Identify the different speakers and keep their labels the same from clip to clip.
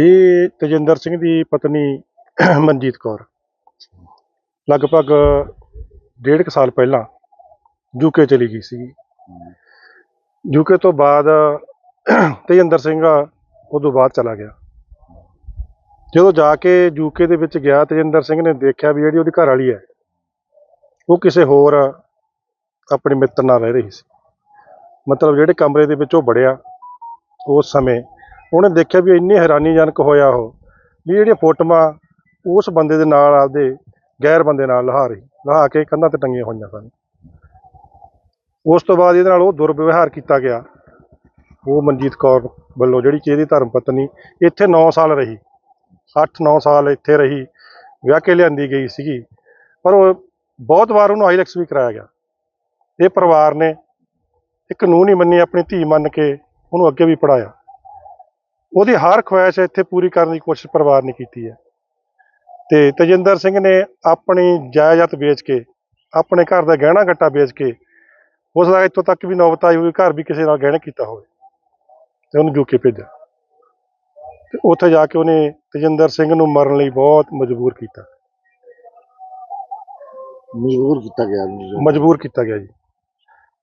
Speaker 1: ਇਹ ਤੇਜਿੰਦਰ ਸਿੰਘ ਦੀ ਪਤਨੀ ਮਨਜੀਤ ਕੌਰ। ਲਗਭਗ ਡੇਢ ਕੁ ਸਾਲ ਪਹਿਲਾਂ ਯੂਕੇ ਚਲੀ ਗਈ ਸੀ ਯੂਕੇ ਤੋਂ ਬਾਅਦ ਤੇਜਿੰਦਰ ਸਿੰਘ ਉਦੋਂ ਬਾਅਦ ਚਲਾ ਗਿਆ। ਜਦੋਂ ਜਾ ਕੇ ਯੂਕੇ ਦੇ ਵਿੱਚ ਗਿਆ, ਤੇਜਿੰਦਰ ਸਿੰਘ ਨੇ ਦੇਖਿਆ ਵੀ ਜਿਹੜੀ ਉਹਦੀ ਘਰ ਵਾਲੀ ਹੈ, ਉਹ ਕਿਸੇ ਹੋਰ ਆਪਣੇ ਮਿੱਤਰ ਨਾਲ ਰਹਿ ਰਹੀ ਸੀ। ਮਤਲਬ ਜਿਹੜੇ ਕਮਰੇ ਦੇ ਵਿੱਚ ਉਹ ਵੜਿਆ, ਉਸ ਸਮੇਂ ਉਹਨੇ ਦੇਖਿਆ ਵੀ ਇੰਨੇ ਹੈਰਾਨੀਜਨਕ ਹੋਇਆ ਉਹ, ਵੀ ਜਿਹੜੀਆਂ ਫੋਟੋਆਂ ਉਸ ਬੰਦੇ ਦੇ ਨਾਲ ਆਪਦੇ ਗੈਰ ਬੰਦੇ ਨਾਲ ਲਹਾ ਰਹੀ, ਲਹਾ ਕੇ ਕੰਧਾਂ ਤੇ ਟੰਗੀਆਂ ਹੋਈਆਂ ਸਨ। ਉਸ ਤੋਂ ਬਾਅਦ ਇਹਦੇ ਨਾਲ ਉਹ ਦੁਰਵਿਵਹਾਰ ਕੀਤਾ ਗਿਆ। ਉਹ ਮਨਜੀਤ ਕੌਰ ਵੱਲੋਂ ਜਿਹੜੀ ਕਿ ਇਹਦੀ ਧਰਮ ਪਤਨੀ ਇੱਥੇ 9 ਸਾਲ ਰਹੀ 8-9 ਸਾਲ ਇੱਥੇ ਰਹੀ, ਵਿਆਹ ਕੇ ਲਿਆਂਦੀ ਗਈ ਸੀਗੀ। ਪਰ ਉਹ ਬਹੁਤ ਵਾਰ ਉਹਨੂੰ ਆਈਲੈਕਸ ਵੀ ਕਰਾਇਆ ਗਿਆ। ਇਹ ਪਰਿਵਾਰ ਨੇ ਇੱਕ ਕਾਨੂੰਨ ਹੀ ਮੰਨੀ, ਆਪਣੀ ਧੀ ਮੰਨ ਕੇ ਉਹਨੂੰ ਅੱਗੇ ਵੀ ਪੜਾਇਆ ਉਹਦੀ ਹਰ ਖੁਆਇਸ਼ ਇੱਥੇ ਪੂਰੀ ਕਰਨ ਦੀ ਕੋਸ਼ਿਸ਼ ਪਰਿਵਾਰ ਨੇ ਕੀਤੀ ਹੈ। ਤੇ ਤਜਿੰਦਰ ਸਿੰਘ ਨੇ ਆਪਣੀ ਜਾਇਦਾਦ ਵੇਚ ਕੇ ਆਪਣੇ ਘਰ ਦਾ ਗਹਿਣਾ ਗੱਟਾ ਵੇਚ ਕੇ ਉਸ ਦਾ ਇੱਥੋਂ ਤੱਕ ਵੀ ਨੌਬਤ ਆਈ ਹੋਈ ਘਰ ਵੀ ਕਿਸੇ ਨਾਲ ਗਹਿਣੇ ਕੀਤਾ ਹੋਵੇ। ਤੇ ਉਹਨੂੰ ਯੂਕੇ ਭੇਜਿਆ। ਤੇ ਉੱਥੇ ਜਾ ਕੇ ਉਹਨੇ ਤਜਿੰਦਰ ਸਿੰਘ ਨੂੰ ਮਰਨ ਲਈ ਬਹੁਤ ਮਜਬੂਰ ਕੀਤਾ।
Speaker 2: ਮਜਬੂਰ ਕੀਤਾ ਗਿਆ ਉਹਨੂੰ।
Speaker 1: ਮਜਬੂਰ ਕੀਤਾ ਗਿਆ ਜੀ।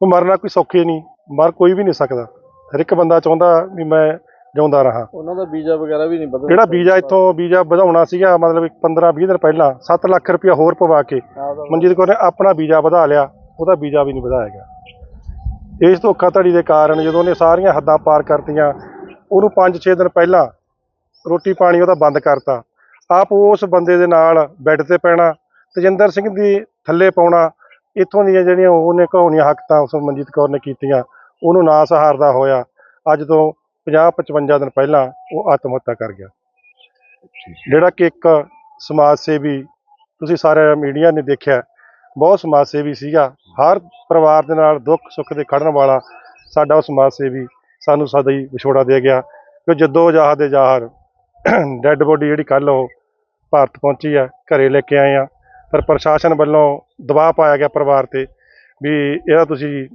Speaker 1: ਉਹ ਮਰਨਾ ਕੋਈ ਸੌਖੇ ਨਹੀਂ ਮਰ ਕੋਈ ਵੀ ਨਹੀਂ ਸਕਦਾ। ਹਰ ਇੱਕ ਬੰਦਾ ਚਾਹੁੰਦਾ ਵੀ ਮੈਂ ਜਿਉਂਦਾ ਰਹਾ।
Speaker 3: ਉਹਨਾਂ ਦਾ ਵੀਜ਼ਾ ਵਗੈਰਾ ਵੀ ਨਹੀਂ ਬਦਲ
Speaker 1: ਜਿਹੜਾ ਵੀਜ਼ਾ ਇੱਥੋਂ ਵੀਜ਼ਾ ਵਧਾਉਣਾ ਸੀਗਾ ਮਤਲਬ 15 20 ਦਿਨ ਪਹਿਲਾਂ 7 ਲੱਖ ਰੁਪਇਆ ਹੋਰ ਪਵਾ ਕੇ ਮਨਜੀਤ ਕੌਰ ਨੇ ਆਪਣਾ ਵੀਜ਼ਾ ਵਧਾ ਲਿਆ ਉਹਦਾ ਵੀਜ਼ਾ ਵੀ ਨਹੀਂ ਵਧਾਇਆ ਗਿਆ। ਇਸ ਧੋਖਾਧੜੀ ਦੇ ਕਾਰਨ ਜਦੋਂ ਉਹਨੇ ਸਾਰੀਆਂ ਹੱਦਾਂ ਪਾਰ ਕਰਤੀਆਂ ਉਹਨੂੰ 5-6 ਦਿਨ ਪਹਿਲਾਂ ਰੋਟੀ ਪਾਣੀ ਉਹਦਾ ਬੰਦ ਕਰਤਾ। ਆਪ ਉਸ ਬੰਦੇ ਦੇ ਨਾਲ ਬੈੱਡ ਤੇ ਪੈਣਾ ਤਜਿੰਦਰ ਸਿੰਘ ਦੀ ਥੱਲੇ ਪਾਉਣਾ ਇੱਥੋਂ ਦੀਆਂ ਜਿਹੜੀਆਂ ਉਹਨੇ ਕਹਾਉਣੀਆਂ ਹੱਕਤਾਂ ਉਸ ਮਨਜੀਤ ਕੌਰ ਨੇ ਕੀਤੀਆਂ ਉਹਨੂੰ ਨਾ ਸਹਾਰਦਾ ਹੋਇਆ। ਅੱਜ ਤੋਂ 50-55 ਦਿਨ ਪਹਿਲਾਂ ਉਹ ਆਤਮ ਹੱਤਿਆ ਕਰ ਗਿਆ। ਜਿਹੜਾ ਕਿ ਇੱਕ ਸਮਾਜ ਸੇਵੀ ਤੁਸੀਂ ਸਾਰੇ ਮੀਡੀਆ ਨੇ ਦੇਖਿਆ, ਬਹੁਤ ਸਮਾਜ ਸੇਵੀ ਸੀਗਾ। ਹਰ ਪਰਿਵਾਰ ਦੇ ਨਾਲ ਦੁੱਖ ਸੁੱਖ ਦੇ ਖੜਨ ਵਾਲਾ ਸਾਡਾ ਉਹ ਸਮਾਜ ਸੇਵੀ ਸਾਨੂੰ ਸਦਾ ਹੀ ਵਿਛੋੜਾ ਦੇ ਗਿਆ ਕਿ ਜਦੋਂ ਜਾਹ ਦੇ ਜ਼ਾਹਰ ਡੈੱਡ ਬੋਡੀ ਜਿਹੜੀ ਕੱਲ ਉਹ ਭਾਰਤ ਪਹੁੰਚੀ ਆ, ਘਰੇ ਲੈ ਕੇ ਆਏ ਆ, ਪਰ ਪ੍ਰਸ਼ਾਸਨ ਵੱਲੋਂ ਦਬਾਅ ਪਾਇਆ ਗਿਆ ਪਰਿਵਾਰ ਤੇ ਵੀ ਇਹਦਾ ਤੁਸੀਂ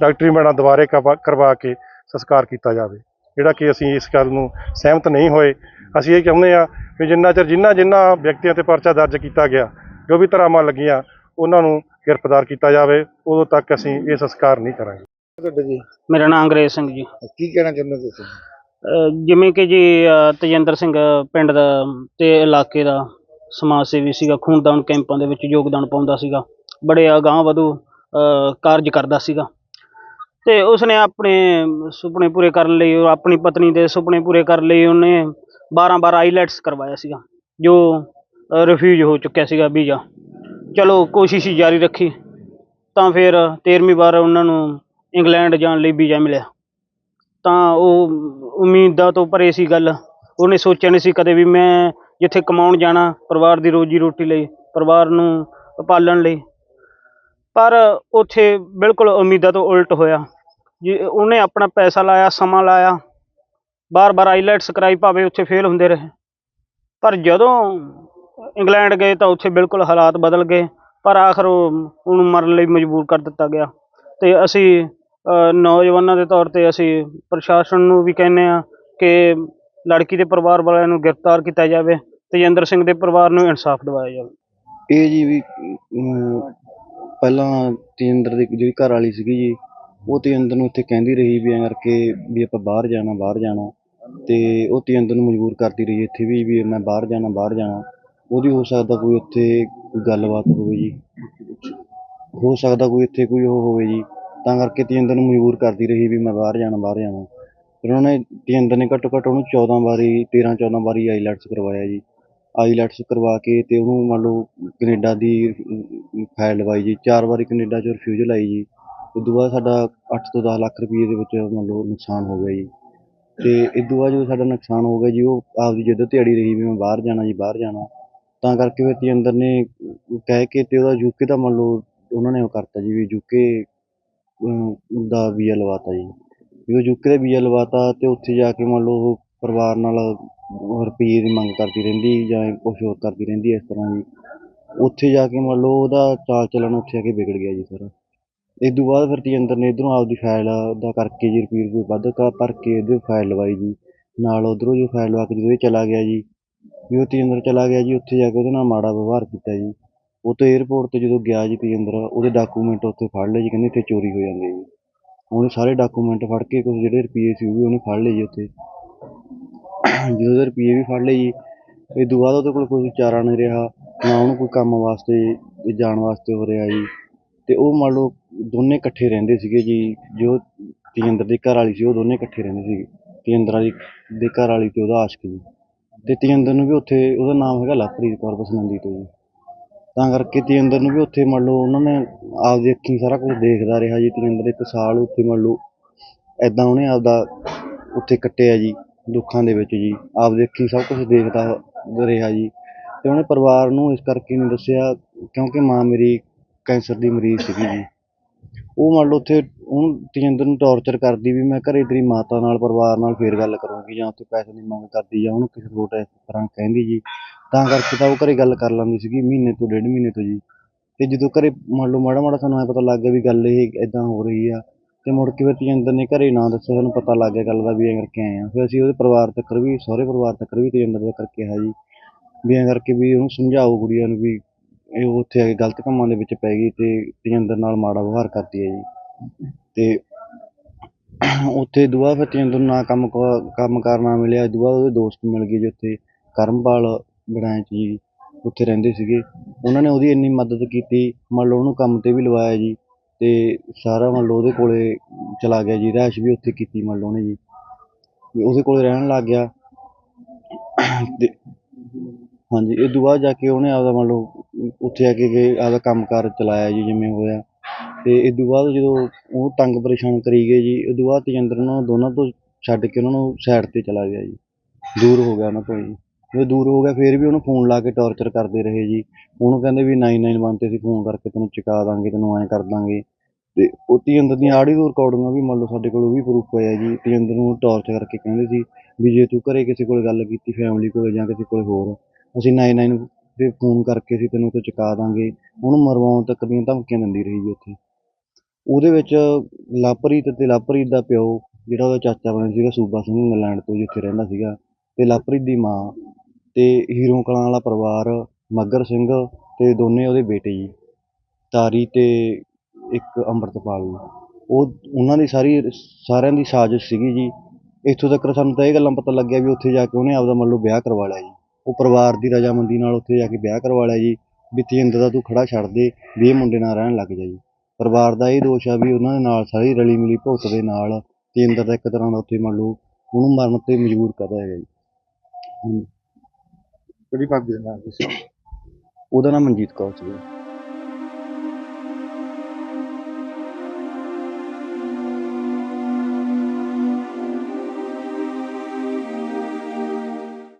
Speaker 1: ਡਾਕਟਰੀ ਮੈਣਾ ਦੁਬਾਰੇ ਕਰਵਾ ਕਰਵਾ ਕੇ ਸੰਸਕਾਰ ਕੀਤਾ ਜਾਵੇ। ਜਿਹੜਾ ਕਿ ਅਸੀਂ ਇਸ ਗੱਲ ਨੂੰ ਸਹਿਮਤ ਨਹੀਂ ਹੋਏ। ਅਸੀਂ ਇਹ ਚਾਹੁੰਦੇ ਆ ਵੀ ਜਿੰਨਾ ਚਿਰ ਜਿੰਨਾ ਜਿੰਨਾ ਵਿਅਕਤੀਆਂ ਤੇ ਪਰਚਾ ਦਰਜ ਕੀਤਾ ਗਿਆ ਜੋ ਵੀ ਧਰਾਵਾਂ ਲੱਗੀਆਂ ਉਹਨਾਂ ਨੂੰ ਗ੍ਰਿਫਤਾਰ ਕੀਤਾ ਜਾਵੇ। ਉਦੋਂ ਤੱਕ ਅਸੀਂ ਇਹ ਸੰਸਕਾਰ ਨਹੀਂ ਕਰਾਂਗੇ।
Speaker 2: ਤੁਹਾਡਾ ਜੀ?
Speaker 4: ਮੇਰਾ ਨਾਮ ਅੰਗਰੇਜ਼ ਸਿੰਘ ਜੀ।
Speaker 2: ਕੀ ਕਹਿਣਾ ਚਾਹੁੰਦੇ ਹੋ ਤੁਸੀਂ?
Speaker 4: ਜਿਵੇਂ ਕਿ ਜੀ ਤੇਜਿੰਦਰ ਸਿੰਘ ਪਿੰਡ ਦਾ ਤੇ ਇਲਾਕੇ ਦਾ ਸਮਾਜ ਸੇਵੀ ਸੀਗਾ। ਖੂਨਦਾਨ ਕੈਂਪਾਂ ਦੇ ਵਿੱਚ ਯੋਗਦਾਨ ਪਾਉਂਦਾ ਸੀਗਾ। ਬੜੇ ਅਗਾਂਹ ਵਧੂ ਕਾਰਜ ਕਰਦਾ ਸੀਗਾ। ਤੇ ਉਸਨੇ ਆਪਣੇ ਸੁਪਨੇ ਪੂਰੇ ਕਰਨ ਲਈ ਉਹ ਆਪਣੀ ਪਤਨੀ ਦੇ ਸੁਪਨੇ ਪੂਰੇ ਕਰਨ ਲਈ ਉਹਨੇ 12 12 ਆਈਲੈਟਸ ਕਰਵਾਇਆ ਸੀਗਾ, ਜੋ ਰਿਫਿਊਜ ਹੋ ਚੁੱਕਿਆ ਸੀਗਾ ਵੀਜ਼ਾ। ਚਲੋ, ਕੋਸ਼ਿਸ਼ ਜਾਰੀ ਰੱਖੀ, ਤਾਂ ਫਿਰ 13ਵੀਂ ਵਾਰ ਉਹਨਾਂ ਨੂੰ ਇੰਗਲੈਂਡ ਜਾਣ ਲਈ ਵੀਜ਼ਾ ਮਿਲਿਆ। ਤਾਂ ਉਹ ਉਮੀਦਾਂ ਤੋਂ ਪਰੇ ਸੀ ਗੱਲ, ਉਹਨੇ ਸੋਚਿਆ ਨਹੀਂ ਸੀ ਕਦੇ ਵੀ ਮੈਂ ਜਿੱਥੇ ਕਮਾਉਣ ਜਾਣਾ, ਪਰਿਵਾਰ ਦੀ ਰੋਜੀ ਰੋਟੀ ਲਈ, ਪਰਿਵਾਰ ਨੂੰ ਪਾਲਣ ਲਈ ਪਰ ਉੱਥੇ ਬਿਲਕੁਲ ਉਮੀਦਾਂ ਤੋਂ ਉਲਟ ਹੋਇਆ। ਜੀ, ਉਹਨੇ ਆਪਣਾ ਪੈਸਾ ਲਾਇਆ, ਸਮਾਂ ਲਾਇਆ। ਬਾਰ-ਬਾਰ ਆਈਲੈਟਸ ਕਰਾਈ, ਭਾਵੇਂ ਉੱਥੇ ਫੇਲ ਹੁੰਦੇ ਰਹੇ। ਪਰ ਜਦੋਂ ਇੰਗਲੈਂਡ ਗਏ ਤਾਂ ਉੱਥੇ ਬਿਲਕੁਲ ਹਾਲਾਤ ਬਦਲ ਗਏ। ਪਰ ਆਖਰ ਉਹਨੂੰ ਮਰਨ ਲਈ ਮਜਬੂਰ ਕਰ ਦਿੱਤਾ ਗਿਆ। ਤੇ ਅਸੀਂ ਨੌਜਵਾਨਾਂ ਦੇ ਤੌਰ ਤੇ ਅਸੀਂ ਪ੍ਰਸ਼ਾਸਨ ਨੂੰ ਵੀ ਕਹਿੰਦੇ ਆ ਕਿ ਲੜਕੀ ਦੇ ਪਰਿਵਾਰ ਵਾਲਿਆਂ ਨੂੰ ਗ੍ਰਿਫਤਾਰ ਕੀਤਾ ਜਾਵੇ ਤੇਜਿੰਦਰ ਸਿੰਘ ਦੇ ਪਰਿਵਾਰ ਨੂੰ ਇਨਸਾਫ ਦਿਵਾਇਆ ਜਾਵੇ।
Speaker 5: ਇਹ ਜੀ ਵੀ ਪਹਿਲਾਂ ਤੇਂਦਰ ਦੀ ਜਿਹੜੀ ਘਰ ਵਾਲੀ ਸੀਗੀ ਜੀ, ਉਹ ਤੇਂਦਰ ਨੂੰ ਇੱਥੇ ਕਹਿੰਦੀ ਰਹੀ ਵੀ ਐਂ ਕਰਕੇ ਵੀ ਆਪਾਂ ਬਾਹਰ ਜਾਣਾ ਬਾਹਰ ਜਾਣਾ। ਅਤੇ ਉਹ ਤੇਂਦਰ ਨੂੰ ਮਜਬੂਰ ਕਰਦੀ ਰਹੀ ਇੱਥੇ ਵੀ ਵੀ ਮੈਂ ਬਾਹਰ ਜਾਣਾ ਬਾਹਰ ਜਾਣਾ। ਉਹਦੀ ਹੋ ਸਕਦਾ ਕੋਈ ਉੱਥੇ ਕੋਈ ਗੱਲਬਾਤ ਹੋਵੇ ਜੀ। ਹੋ ਸਕਦਾ ਕੋਈ ਇੱਥੇ ਕੋਈ ਉਹ ਹੋਵੇ ਜੀ। ਤਾਂ ਕਰਕੇ ਤੇਂਦਰ ਨੂੰ ਮਜਬੂਰ ਕਰਦੀ ਰਹੀ ਵੀ ਮੈਂ ਬਾਹਰ ਜਾਣਾ ਬਾਹਰ ਜਾਣਾ। ਫਿਰ ਉਹਨੇ, ਤੇਂਦਰ ਨੇ ਘੱਟੋ ਘੱਟ ਉਹਨੂੰ 14 ਵਾਰੀ 13 14 ਵਾਰੀ ਆਈਲੈਟਸ ਕਰਵਾਇਆ ਜੀ। ਆਈਲੈਟਸ ਕਰਵਾ ਕੇ ਅਤੇ ਉਹਨੂੰ ਮੰਨ ਲਓ ਕਨੇਡਾ ਦੀ ਫਾਈਲ ਲਵਾਈ ਜੀ। ਚਾਰ ਵਾਰੀ ਕਨੇਡਾ 'ਚੋਂ ਰਿਫਿਊਜ਼ਲ ਆਈ ਜੀ। ਉਹ ਤੋਂ ਬਾਅਦ ਸਾਡਾ ਅੱਠ ਤੋਂ ਦਸ ਲੱਖ ਰੁਪਈਏ ਦੇ ਵਿੱਚ ਮੰਨ ਲਓ ਨੁਕਸਾਨ ਹੋ ਗਿਆ ਜੀ। ਅਤੇ ਇਹ ਤੋਂ ਬਾਅਦ ਜਦੋਂ ਸਾਡਾ ਨੁਕਸਾਨ ਹੋ ਗਿਆ ਜੀ, ਉਹ ਆਪਦੀ ਜਿੱਦ ਧਿਆੜੀ ਰਹੀ ਵੀ ਮੈਂ ਬਾਹਰ ਜਾਣਾ ਜੀ, ਬਾਹਰ ਜਾਣਾ। ਤਾਂ ਕਰਕੇ ਫਿਰ ਤੇਂਦਰ ਨੇ ਕਹਿ ਕੇ ਅਤੇ ਉਹਦਾ ਯੂਕੇ ਦਾ ਮੰਨ ਲਓ ਉਹਨਾਂ ਨੇ ਉਹ ਕਰਤਾ ਜੀ ਵੀ ਯੂਕੇ ਦਾ ਵੀਜ਼ਾ ਲਵਾਤਾ ਜੀ। ਵੀ ਉਹ ਯੂਕੇ ਦਾ ਵੀਜ਼ਾ ਲਵਾਤਾ ਅਤੇ ਉੱਥੇ ਜਾ ਕੇ ਮੰਨ ਲਓ ਉਹ ਪਰਿਵਾਰ ਨਾਲ ਰੁਪਈਏ ਦੀ ਮੰਗ ਕਰਦੀ ਰਹਿੰਦੀ ਜਾਂ ਕੁਛ ਹੋਰ ਕਰਦੀ ਰਹਿੰਦੀ ਇਸ ਤਰ੍ਹਾਂ ਜੀ ਉੱਥੇ ਜਾ ਕੇ ਮੰਨ ਲਓ ਉਹਦਾ ਚਾਲ ਚੱਲਣ ਉੱਥੇ ਆ ਕੇ ਵਿਗੜ ਗਿਆ ਜੀ ਸਾਰਾ। ਇਸ ਤੋਂ ਬਾਅਦ ਫਿਰ ਤੇਜਿੰਦਰ ਨੇ ਇੱਧਰੋਂ ਆਪਦੀ ਫਾਈਲ ਦਾ ਕਰਕੇ ਜੀ ਰੁਪਈਏ ਰੁਪਏ ਵੱਧ ਕਰ ਭਰ ਕੇ ਇਹਦੇ ਫਾਈਲ ਲਵਾਈ ਜੀ। ਨਾਲ ਉਧਰੋਂ ਜੋ ਫਾਈਲ ਲਵਾ ਕੇ ਜਦੋਂ ਇਹ ਚਲਾ ਗਿਆ ਜੀ ਵੀ ਉਹ ਤੇਜਿੰਦਰ ਚਲਾ ਗਿਆ ਜੀ, ਉੱਥੇ ਜਾ ਕੇ ਉਹਦੇ ਨਾਲ ਮਾੜਾ ਵਿਵਹਾਰ ਕੀਤਾ ਜੀ। ਉਹ ਤੋਂ 에ਅਰਪੋਰਟ ਤੇ ਜਦੋਂ ਗਿਆ ਜੀ ਤੇਜਿੰਦਰ, ਉਹਦੇ ਡਾਕੂਮੈਂਟ ਉੱਥੇ ਫੜ ਲਏ ਜੀ, ਕਹਿੰਦੇ ਇੱਥੇ ਚੋਰੀ ਹੋ ਜਾਂਦੇ ਜੀ। ਉਹਨੇ ਸਾਰੇ ਡਾਕੂਮੈਂਟ ਫੜ ਕੇ ਕੁਝ ਜਿਹੜੇ ਰੁਪਏ ਸੀ ਉਹ ਵੀ ਉਹਨੇ ਫੜ ਲਏ ਜੀ ਉੱਥੇ। ਜਦੋਂ ਰੁਪਈਏ ਵੀ ਫੜ ਲਏ ਜੀ। ਇਹ ਤੋਂ ਬਾਅਦ ਉਹਦੇ ਕੋਲ ਕੋਈ ਚਾਰਾ ਨਹੀਂ ਰਿਹਾ, ਨਾ ਉਹਨੂੰ ਕੋਈ ਕੰਮ ਵਾਸਤੇ ਜਾਣ ਵਾਸਤੇ ਹੋ ਰਿਹਾ ਜੀ। ਅਤੇ ਉਹ ਮੰਨ ਲਓ ਦੋਨੇ ਇਕੱਠੇ ਰਹਿੰਦੇ ਸੀਗੇ ਜੀ, ਜੋ ਤੇਜਿੰਦਰ ਦੀ ਘਰ ਵਾਲੀ ਸੀ, ਉਹ ਦੋਨੇ ਇਕੱਠੇ ਰਹਿੰਦੇ ਸੀਗੇ। ਤੇਜਿੰਦਰ ਦੀ, ਦੇ ਘਰ ਵਾਲੀ ਤੇ ਉਹਦਾ ਆਸ਼ਕ ਜੀ। ਅਤੇ ਤੇਜਿੰਦਰ ਨੂੰ ਵੀ ਉੱਥੇ, ਉਹਦਾ ਨਾਮ ਹੈਗਾ ਲਵਪ੍ਰੀਤ ਕੌਰ ਬਸਨੰਦੀ ਤੋਂ ਜੀ। ਤਾਂ ਕਰਕੇ ਤੇਜਿੰਦਰ ਨੂੰ ਵੀ ਉੱਥੇ ਮੰਨ ਲਓ ਉਹਨਾਂ ਨੇ ਆਪਦੀ ਅੱਖੀਂ ਸਾਰਾ ਕੁਝ ਦੇਖਦਾ ਰਿਹਾ ਜੀ। ਤੇਜਿੰਦਰ ਇੱਕ ਸਾਲ ਉੱਥੇ ਮੰਨ ਲਓ ਐਦਾਂ ਉਹਨੇ ਆਪਦਾ ਉੱਥੇ ਕੱਟਿਆ ਜੀ। ਦੁੱਖਾਂ ਦੇ ਵਿੱਚ ਜੀ। ਆਪਦੀ ਅੱਖੀਂ ਸਭ ਕੁਝ ਦੇਖਦਾ ਰਿਹਾ ਜੀ। ਅਤੇ ਉਹਨੇ ਪਰਿਵਾਰ ਨੂੰ ਇਸ ਕਰਕੇ ਨਹੀਂ ਦੱਸਿਆ ਕਿਉਂਕਿ ਮਾਂ ਮੇਰੀ ਕੈਂਸਰ ਦੀ ਮਰੀਜ਼ ਸੀਗੀ ਜੀ। ਉਹ ਮੰਨ ਲਓ ਉੱਥੇ ਉਹਨੂੰ ਤੇਜਿੰਦਰ ਨੂੰ ਟੌਰਚਰ ਕਰਦੀ ਵੀ ਮੈਂ ਘਰੇ ਤੇਰੀ ਮਾਤਾ ਨਾਲ, ਪਰਿਵਾਰ ਨਾਲ ਫੇਰ ਗੱਲ ਕਰੂੰਗੀ ਜਾਂ ਉੱਥੇ ਪੈਸੇ ਦੀ ਮੰਗ ਕਰਦੀ ਜਾਂ ਉਹਨੂੰ ਕਿਸੇ ਰੋਟ ਇਸ ਤਰ੍ਹਾਂ ਕਹਿੰਦੀ ਜੀ। ਤਾਂ ਕਰਕੇ ਤਾਂ ਉਹ ਘਰੇ ਗੱਲ ਕਰ ਲੈਂਦੀ ਸੀਗੀ ਮਹੀਨੇ ਤੋਂ ਡੇਢ ਮਹੀਨੇ ਤੋਂ ਜੀ। ਤੇ ਜਦੋਂ ਘਰੇ ਮੰਨ ਲਓ ਮਾੜਾ ਮਾੜਾ ਸਾਨੂੰ ਐ ਪਤਾ ਲੱਗ ਗਿਆ ਵੀ ਗੱਲ ਇਹ ਇਦਾਂ ਹੋ ਰਹੀ ਆ। ਤੇ ਮੁੜ ਕੇ ਫਿਰ ਤੇਜਿੰਦਰ ਨੇ ਘਰੇ ਨਾ ਦੱਸਿਆ, ਸਾਨੂੰ ਪਤਾ ਲੱਗ ਗਿਆ ਗੱਲ ਦਾ ਵੀ ਐਂ ਕਰਕੇ ਆਏ ਹਾਂ ਫਿਰ ਅਸੀਂ ਉਹਦੇ ਪਰਿਵਾਰ ਤੱਕ ਵੀ, ਸਹੁਰੇ ਪਰਿਵਾਰ ਤੱਕ ਵੀ ਤੇਜਿੰਦਰ ਦੇ ਕਰਕੇ ਕਿਹਾ ਜੀ। ਵੀ ਐਂ ਕਰਕੇ ਵੀ ਉਹਨੂੰ ਸਮਝਾਓ ਕੁੜੀਆਂ ਨੂੰ ਵੀ ਇਹ ਉੱਥੇ ਆ ਕੇ ਗਲਤ ਕੰਮਾਂ ਦੇ ਵਿੱਚ ਪੈ ਗਈ ਤੇ ਤੇਜਿੰਦਰ ਨਾਲ ਮਾੜਾ ਵਿਵਹਾਰ ਕਰਦੀ ਹੈ ਜੀ। ਤੇ ਉੱਥੇ ਦੁਆ ਫਿਰ ਤੇਜਿੰਦਰ ਨੂੰ ਨਾ ਕੰਮ ਕ- ਕੰਮ ਕਰਨਾ ਮਿਲਿਆ ਦੁਆ ਉਹਦੇ ਦੋਸਤ ਮਿਲ ਗਏ ਜੀ ਉੱਥੇ, ਕਰਮਪਾਲ ਬਣਾਇਆ ਜੀ, ਉੱਥੇ ਰਹਿੰਦੇ ਸੀਗੇ। ਉਹਨਾਂ ਨੇ ਉਹਦੀ ਇੰਨੀ ਮਦਦ ਕੀਤੀ, ਮੰਨ ਲਓ ਉਹਨੂੰ ਕੰਮ ਤੇ ਵੀ ਲਵਾਇਆ ਜੀ। ਤੇ ਸਾਰਾ ਮੰਨ ਲਓ ਉਹਦੇ ਕੋਲ ਚਲਾ ਗਿਆ ਜੀ ਰਿਹਾਇਸ਼ ਵੀ ਉੱਥੇ ਕੀਤੀ ਮੰਨ ਲਓ ਉਹਨੇ ਜੀ। ਵੀ ਉਹਦੇ ਕੋਲ ਰਹਿਣ ਲੱਗ ਗਿਆ। ਤੇ ਹਾਂਜੀ, ਇਹ ਤੋਂ ਬਾਅਦ ਜਾ ਕੇ ਉਹਨੇ ਆਪਦਾ ਮੰਨ ਲਓ ਉੱਥੇ ਆ ਕੇ ਗਏ ਆਪਦਾ ਕੰਮਕਾਰ ਚਲਾਇਆ ਜੀ ਜਿਵੇਂ ਹੋਇਆ। ਤੇ ਇਹ ਤੋਂ ਬਾਅਦ ਜਦੋਂ ਉਹ ਤੰਗ ਪਰੇਸ਼ਾਨ ਕਰੀ ਗਏ ਜੀ, ਇਹ ਤੋਂ ਬਾਅਦ ਤੇਜਿੰਦਰ ਨੂੰ ਦੋਨਾਂ ਤੋਂ ਛੱਡ ਕੇ ਉਹਨਾਂ ਨੂੰ ਸਾਈਡ ਤੇ ਚਲਾ ਗਿਆ ਜੀ। ਦੂਰ ਹੋ ਗਿਆ ਉਹਨਾਂ ਤੋਂ ਜੀ। ਜਦੋਂ ਦੂਰ ਹੋ ਗਿਆ ਫਿਰ ਵੀ ਉਹਨੂੰ ਫੋਨ ਲਾ ਕੇ ਟੌਰਚਰ ਕਰਦੇ ਰਹੇ ਜੀ। ਉਹਨੂੰ ਕਹਿੰਦੇ ਵੀ 991 ਤੇ ਅਸੀਂ ਫੋਨ ਕਰਕੇ ਤੈਨੂੰ ਚੁਕਾ ਦਾਂਗੇ, ਤੈਨੂੰ ਐਂ ਕਰ ਦਾਂਗੇ। ਤੇ ਉਹ ਤੇਜਿੰਦਰ ਦੀਆਂ ਆਡੀਓ ਰਿਕਾਰਡਿੰਗਾਂ ਵੀ ਮੰਨ ਲਓ ਸਾਡੇ ਕੋਲ ਉਹ ਵੀ ਪ੍ਰੂਫ ਹੋਇਆ ਜੀ। ਤੇਜਿੰਦਰ ਨੂੰ ਟੌਰਚਰ ਕਰਕੇ ਕਹਿੰਦੇ ਸੀ ਵੀ ਜੇ ਤੂੰ ਘਰੇ ਕਿਸੇ ਕੋਲ ਗੱਲ ਕੀਤੀ ਫੈਮਿਲੀ ਕੋਲ ਜਾਂ ਕਿਸੇ ਕੋਲ ਹੋਰ, ਅਸੀਂ 99 ਤੇ ਫੋਨ ਕਰਕੇ ਅਸੀਂ ਤੈਨੂੰ ਉੱਥੇ ਚੁਕਾ ਦਾਂਗੇ। ਉਹਨੂੰ ਮਰਵਾਉਣ ਤੱਕ ਦੀਆਂ ਧਮਕੀਆਂ ਦਿੰਦੀ ਰਹੀ ਜੀ ਉੱਥੇ। ਉਹਦੇ ਵਿੱਚ ਲਾਪਰੀਤ ਤੇ ਲਾਪਰੀਤ ਦਾ ਪਿਓ, ਜਿਹੜਾ ਉਹਦਾ ਚਾਚਾ ਬਣਿਆ ਸੀਗਾ ਸੂਬਾ ਸਿੰਘ ਇੰਗਲੈਂਡ ਤੋਂ, ਜਿੱਥੇ ਰਹਿੰਦਾ ਸੀਗਾ, ਤੇ ਲਾਪਰੀਤ ਦੀ ਮਾਂ ਅਤੇ ਹੀਰੋ ਕਲਾਂ ਵਾਲਾ ਪਰਿਵਾਰ ਮੱਗਰ ਸਿੰਘ ਅਤੇ ਦੋਨੇ ਉਹਦੇ ਬੇਟੇ ਜੀ, ਤਾਰੀ ਅਤੇ ਇੱਕ ਅੰਮ੍ਰਿਤਪਾਲ ਜੀ। ਉਹ, ਉਹਨਾਂ ਦੀ ਸਾਰੀ, ਸਾਰਿਆਂ ਦੀ ਸਾਜ਼ਿਸ਼ ਸੀਗੀ ਜੀ। ਇੱਥੋਂ ਤੱਕ ਸਾਨੂੰ ਤਾਂ ਇਹ ਗੱਲਾਂ ਪਤਾ ਲੱਗਿਆ ਵੀ ਉੱਥੇ ਜਾ ਕੇ ਉਹਨੇ ਆਪਦਾ ਮੰਨ ਲਓ ਵਿਆਹ ਕਰਵਾ ਲਿਆ ਜੀ। ਉਹ ਪਰਿਵਾਰ ਦੀ ਰਜਾਮੰਦੀ ਨਾਲ ਉੱਥੇ ਜਾ ਕੇ ਵਿਆਹ ਕਰਵਾ ਲਿਆ ਜੀ। ਵੀ ਤੇਜਿੰਦਰ ਦਾ ਤੂੰ ਖੜਾ ਛੱਡ ਦੇ, ਵੀ ਇਹ ਮੁੰਡੇ ਨਾਲ ਰਹਿਣ ਲੱਗ ਜਾ ਜੀ। ਪਰਿਵਾਰ ਦਾ ਇਹ ਦੋਸ਼ ਆ ਵੀ ਉਹਨਾਂ ਦੇ ਨਾਲ ਸਾਰੀ ਰਲੀ ਮਿਲੀ ਭੁਗਤ ਦੇ ਨਾਲ ਤੇਜਿੰਦਰ ਦਾ ਇੱਕ ਤਰ੍ਹਾਂ ਦਾ ਉੱਥੇ ਮੰਨ ਲਓ ਉਹਨੂੰ ਮਰਨ ਤੇ ਮਜਬੂਰ ਕਰਦਾ ਹੈਗਾ ਜੀ।
Speaker 2: ਕਿਹੜੀ ਭਾਬੀ ਦਾ ਨਾਮ ਸੀ?
Speaker 5: ਉਹਦਾ ਨਾਮ ਮਨਜੀਤ ਕੌਰ ਸੀਗਾ